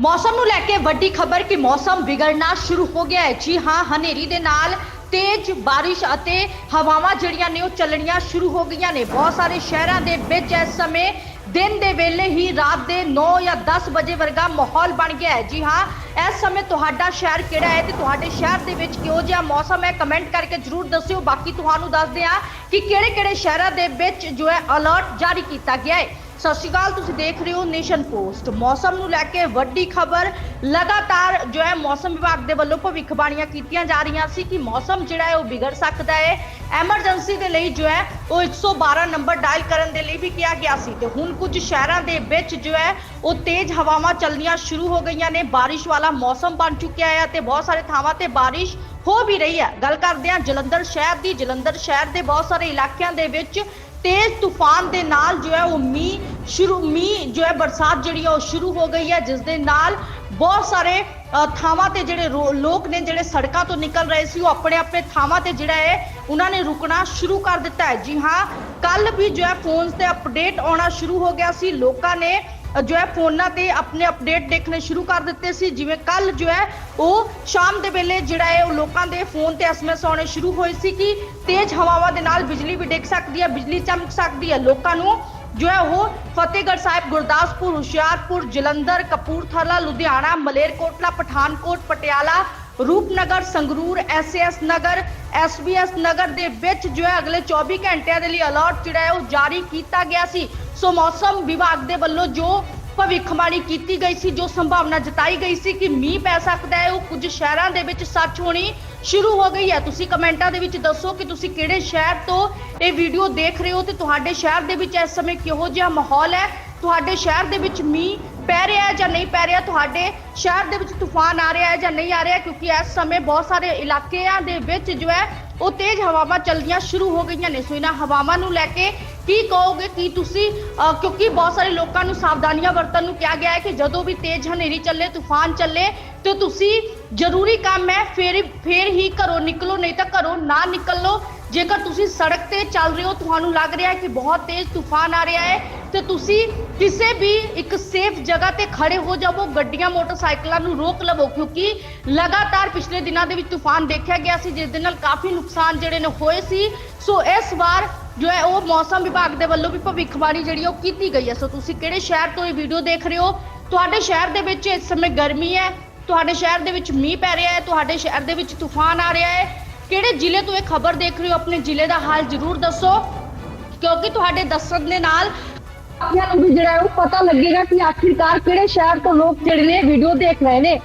ਮੌਸਮ ਨੂੰ ਲੈ ਕੇ ਵੱਡੀ ਖਬਰ ਕਿ ਮੌਸਮ ਵਿਗੜਨਾ ਸ਼ੁਰੂ ਹੋ ਗਿਆ ਹੈ। ਜੀ ਹਾਂ, ਹਨੇਰੀ ਦੇ ਨਾਲ ਤੇਜ਼ ਬਾਰਿਸ਼ ਅਤੇ ਹਵਾਵਾਂ ਜਿਹੜੀਆਂ ਨੇ ਉਹ ਚੱਲਣੀਆਂ ਸ਼ੁਰੂ ਹੋ ਗਈਆਂ ਨੇ। ਬਹੁਤ ਸਾਰੇ ਸ਼ਹਿਰਾਂ ਦੇ ਵਿੱਚ ਇਸ ਸਮੇਂ ਦਿਨ ਦੇ ਵੇਲੇ ਹੀ ਰਾਤ ਦੇ 9 ਜਾਂ 10 ਵਜੇ ਵਰਗਾ ਮਾਹੌਲ ਬਣ ਗਿਆ ਹੈ। ਜੀ ਹਾਂ, ਇਸ ਸਮੇਂ ਤੁਹਾਡਾ ਸ਼ਹਿਰ ਕਿਹੜਾ ਹੈ ਤੇ ਤੁਹਾਡੇ ਸ਼ਹਿਰ ਦੇ ਵਿੱਚ ਕਿਹੋ ਜਿਹਾ ਮੌਸਮ ਹੈ? ਕਮੈਂਟ ਕਰਕੇ ਜਰੂਰ ਦੱਸਿਓ। ਬਾਕੀ ਤੁਹਾਨੂੰ ਦੱਸਦੇ ਹਾਂ ਕਿ ਕਿਹੜੇ-ਕਿਹੜੇ ਸ਼ਹਿਰਾਂ ਦੇ ਵਿੱਚ ਜੋ ਹੈ ਅਲਰਟ ਜਾਰੀ ਕੀਤਾ ਗਿਆ ਹੈ। ਸਤਿ ਸ਼੍ਰੀ ਅਕਾਲ, ਤੁਸੀਂ ਦੇਖ ਰਹੇ ਹੋ ਨੇਸ਼ਨ ਪੋਸਟ। ਮੌਸਮ ਨੂੰ ਲੈ ਕੇ ਵੱਡੀ ਖਬਰ, ਲਗਾਤਾਰ ਜੋ ਹੈ ਮੌਸਮ ਵਿਭਾਗ ਦੇ ਵੱਲੋਂ ਭਵਿੱਖਬਾਣੀਆਂ ਕੀਤੀਆਂ ਜਾ ਰਹੀਆਂ ਸੀ ਕਿ ਮੌਸਮ ਜਿਹੜਾ ਹੈ ਉਹ ਵਿਗੜ ਸਕਦਾ ਹੈ। ਐਮਰਜੈਂਸੀ ਦੇ ਲਈ ਜੋ ਹੈ ਉਹ 112 ਨੰਬਰ ਡਾਇਲ ਕਰਨ ਦੇ ਲਈ ਵੀ ਕਿਹਾ ਗਿਆ ਸੀ ਤੇ ਹੁਣ ਕੁਝ ਸ਼ਹਿਰਾਂ ਦੇ ਵਿੱਚ ਜੋ ਹੈ ਉਹ ਤੇਜ਼ ਹਵਾਵਾਂ ਚੱਲਣੀਆਂ ਸ਼ੁਰੂ ਹੋ ਗਈਆਂ ਨੇ। ਬਾਰਿਸ਼ ਵਾਲਾ ਮੌਸਮ ਬਣ ਚੁੱਕਿਆ ਹੈ ਤੇ ਬਹੁਤ ਸਾਰੇ ਥਾਵਾਂ ਤੇ ਬਾਰਿਸ਼ ਹੋ ਵੀ ਰਹੀ ਹੈ। ਗੱਲ ਕਰਦੇ ਹਾਂ ਜਲੰਧਰ ਸ਼ਹਿਰ ਦੀ। ਜਲੰਧਰ ਸ਼ਹਿਰ ਦੇ ਬਹੁਤ ਸਾਰੇ ਇਲਾਕਿਆਂ ਦੇ ਵਿੱਚ ਤੇਜ਼ ਤੂਫਾਨ ਦੇ ਨਾਲ ਜੋ ਹੈ ਉਹ ਮੀਂਹ ਸ਼ੁਰੂ, ਮੀਂਹ ਜੋ ਹੈ ਬਰਸਾਤ ਜਿਹੜੀ ਹੈ ਉਹ ਸ਼ੁਰੂ ਹੋ ਗਈ ਹੈ, ਜਿਸ ਦੇ ਨਾਲ ਬਹੁਤ ਸਾਰੇ ਥਾਵਾਂ ਤੇ ਜਿਹੜੇ ਰੋ- ਲੋਕ ਨੇ ਜਿਹੜੇ ਸੜਕਾਂ ਤੋਂ ਨਿਕਲ ਰਹੇ ਸੀ, ਉਹ ਆਪਣੇ ਆਪਣੇ ਥਾਵਾਂ ਤੇ ਜਿਹੜਾ ਹੈ, ਉਹਨਾਂ ਨੇ ਰੁਕਣਾ ਸ਼ੁਰੂ ਕਰ ਦਿੱਤਾ ਹੈ। ਜੀ ਹਾਂ ਕੱਲ ਵੀ ਜੋ ਹੈ, ਫੋਨਸ ਤੇ ਅਪਡੇਟ ਆਉਣਾ ਸ਼ੁਰੂ ਹੋ ਗਿਆ ਸੀ। ਲੋਕਾਂ ਨੇ ਜੋ ਹੈ ਫੋਨਾਂ ਤੇ ਆਪਣੇ ਅਪਡੇਟ ਦੇਖਣੇ ਸ਼ੁਰੂ ਕਰ ਦਿੱਤੇ ਸੀ। ਜਿਵੇਂ ਕੱਲ ਜੋ ਹੈ ਉਹ ਸ਼ਾਮ ਦੇ ਵੇਲੇ ਜਿਹੜਾ ਹੈ ਉਹ ਲੋਕਾਂ ਦੇ ਫੋਨ ਤੇ ਐਸਐਮਐਸ ਆਉਣੇ ਸ਼ੁਰੂ ਹੋਏ ਸੀ ਕਿ ਤੇਜ਼ ਹਵਾਵਾਂ ਦੇ ਨਾਲ ਬਿਜਲੀ ਵੀ ਡਿੱਗ ਸਕਦੀ ਹੈ, ਬਿਜਲੀ ਚਮਕ ਸਕਦੀ ਹੈ। ਲੋਕਾਂ ਨੂੰ ਜੋ ਹੈ ਉਹ ਫਤਿਹਗੜ੍ਹ ਸਾਹਿਬ, ਗੁਰਦਾਸਪੁਰ, ਹੁਸ਼ਿਆਰਪੁਰ, ਜਲੰਧਰ, ਕਪੂਰਥਲਾ, ਲੁਧਿਆਣਾ, ਮਲੇਰਕੋਟਲਾ, ਪਠਾਨਕੋਟ, ਪਟਿਆਲਾ, ਰੂਪਨਗਰ, ਸੰਗਰੂਰ ਐਸਐਸ ਨਗਰ ਐਸਬੀਐਸ ਨਗਰ ਦੇ ਵਿੱਚ ਜੋ ਹੈ ਅਗਲੇ 24 ਘੰਟਿਆਂ ਦੇ ਲਈ ਅਲਰਟ ਜਿਹੜਾ ਹੈ ਉਹ ਜਾਰੀ ਕੀਤਾ ਗਿਆ ਸੀ। ਸੋ ਮੌਸਮ ਵਿਭਾਗ ਦੇ ਵੱਲੋਂ ਜੋ ਭਵਿੱਖਬਾਣੀ ਕੀਤੀ ਗਈ ਸੀ, ਜੋ ਸੰਭਾਵਨਾ ਜਤਾਈ ਗਈ ਸੀ ਕਿ ਮੀਂਹ ਪੈ ਸਕਦਾ ਹੈ, ਉਹ ਕੁਝ ਸ਼ਹਿਰਾਂ ਦੇ ਵਿੱਚ ਸੱਚ ਹੋਣੀ ਸ਼ੁਰੂ ਹੋ ਗਈ ਹੈ। ਤੁਸੀਂ ਕਮੈਂਟਾਂ ਦੇ ਵਿੱਚ ਦੱਸੋ ਕਿ ਤੁਸੀਂ ਕਿਹੜੇ ਸ਼ਹਿਰ ਤੋਂ ਇਹ ਵੀਡੀਓ ਦੇਖ ਰਹੇ ਹੋ ਤੇ ਤੁਹਾਡੇ ਸ਼ਹਿਰ ਦੇ ਵਿੱਚ ਇਸ ਸਮੇਂ ਕਿਹੋ ਜਿਹਾ ਮਾਹੌਲ ਹੈ? ਤੁਹਾਡੇ ਸ਼ਹਿਰ ਦੇ ਵਿੱਚ ਮੀਂਹ ਪੈ ਰਿਹਾ ਹੈ ਜਾਂ ਨਹੀਂ ਪੈ ਰਿਹਾ, ਤੁਹਾਡੇ ਸ਼ਹਿਰ ਦੇ ਵਿੱਚ ਤੂਫਾਨ ਆ ਰਿਹਾ ਹੈ ਜਾਂ ਨਹੀਂ ਆ ਰਿਹਾ, ਕਿਉਂਕਿ ਇਸ ਸਮੇਂ ਬਹੁਤ ਸਾਰੇ ਇਲਾਕਿਆਂ ਦੇ ਵਿੱਚ ਜੋ ਹੈ, ਉਹ ਤੇਜ਼ ਹਵਾਵਾਂ ਚੱਲਣੀਆਂ ਸ਼ੁਰੂ ਹੋ ਗਈਆਂ ਨੇ। ਸੋ ਇਹਨਾਂ ਹਵਾਵਾਂ ਨੂੰ ਲੈ ਕੇ ਕੀ ਕਹੋਗੇ, ਕੀ ਤੁਸੀਂ? ਕਿਉਂਕਿ ਬਹੁਤ ਸਾਰੇ ਲੋਕਾਂ ਨੂੰ ਸਾਵਧਾਨੀਆਂ ਵਰਤਣ ਨੂੰ ਕਿਹਾ ਗਿਆ ਹੈ ਕਿ ਜਦੋਂ ਵੀ ਤੇਜ਼ ਹਨੇਰੀ ਚੱਲੇ, ਤੂਫਾਨ ਚੱਲੇ, ਤੇ ਤੁਸੀਂ ਜ਼ਰੂਰੀ ਕੰਮ ਹੈ, ਫੇਰ ਫੇਰ ਹੀ ਘਰੋਂ ਨਿਕਲੋ, ਨਹੀਂ ਤਾਂ ਘਰੋਂ ਨਾ ਨਿਕਲੋ। ਜੇਕਰ ਤੁਸੀਂ ਸੜਕ ਤੇ ਚੱਲ ਰਹੇ ਹੋ, ਤੁਹਾਨੂੰ ਲੱਗ ਰਿਹਾ ਹੈ ਕਿ ਬਹੁਤ ਤੇਜ਼ ਤੂਫਾਨ ਆ ਰਿਹਾ ਹੈ ਤੇ ਤੁਸੀਂ ਕਿਸੇ ਵੀ ਇੱਕ ਸੇਫ ਜਗ੍ਹਾ ਤੇ ਖੜੇ ਹੋ ਜਾਵੋ, ਗੱਡੀਆਂ, ਮੋਟਰਸਾਈਕਲਾਂ ਨੂੰ ਰੋਕ ਲਵੋ, ਕਿਉਂਕਿ ਲਗਾਤਾਰ ਪਿਛਲੇ ਦਿਨਾਂ ਦੇ ਵਿੱਚ ਤੂਫਾਨ ਦੇਖਿਆ ਗਿਆ ਸੀ ਜਿਸ ਦੇ ਨਾਲ ਕਾਫੀ ਨੁਕਸਾਨ ਜਿਹੜੇ ਨੇ ਹੋਏ ਸੀ। ਸੋ ਇਸ ਵਾਰ ਜੋ ਹੈ ਉਹ ਮੌਸਮ ਵਿਭਾਗ ਦੇ ਵੱਲੋਂ ਵੀ ਭਵਿੱਖਬਾਣੀ ਜਿਹੜੀ ਉਹ ਕੀਤੀ ਗਈ ਹੈ। ਸੋ ਤੁਸੀਂ ਕਿਹੜੇ ਸ਼ਹਿਰ ਤੋਂ ਇਹ ਵੀਡੀਓ ਦੇਖ ਰਹੇ ਹੋ? ਤੁਹਾਡੇ ਸ਼ਹਿਰ ਦੇ ਵਿੱਚ ਇਸ ਸਮੇਂ ਗਰਮੀ ਹੈ, ਤੁਹਾਡੇ ਸ਼ਹਿਰ ਦੇ ਵਿੱਚ ਮੀਂਹ ਪੈ ਰਿਹਾ ਹੈ, ਤੁਹਾਡੇ ਸ਼ਹਿਰ ਦੇ ਵਿੱਚ ਤੂਫਾਨ ਆ ਰਿਹਾ ਹੈ। ਕਿਹੜੇ ਜ਼ਿਲ੍ਹੇ ਤੋਂ ਇਹ ਖਬਰ ਦੇਖ ਰਹੇ ਹੋ? ਆਪਣੇ ਜ਼ਿਲ੍ਹੇ ਦਾ ਹਾਲ ਜ਼ਰੂਰ ਦੱਸੋ, ਕਿਉਂਕਿ ਤੁਹਾਡੇ ਦੱਸਣ ਦੇ ਨਾਲ ਆਪਿਆਂ ਨੂੰ ਵੀ ਜਿਹੜਾ ਹੈ ਉਹ ਪਤਾ ਲੱਗੇਗਾ ਕਿ ਆਖਿਰਕਾਰ ਕਿਹੜੇ ਸ਼ਹਿਰ ਤੋਂ ਲੋਕ ਜਿਹੜੇ ਨੇ ਵੀਡੀਓ ਦੇਖ ਰਹੇ ਨੇ।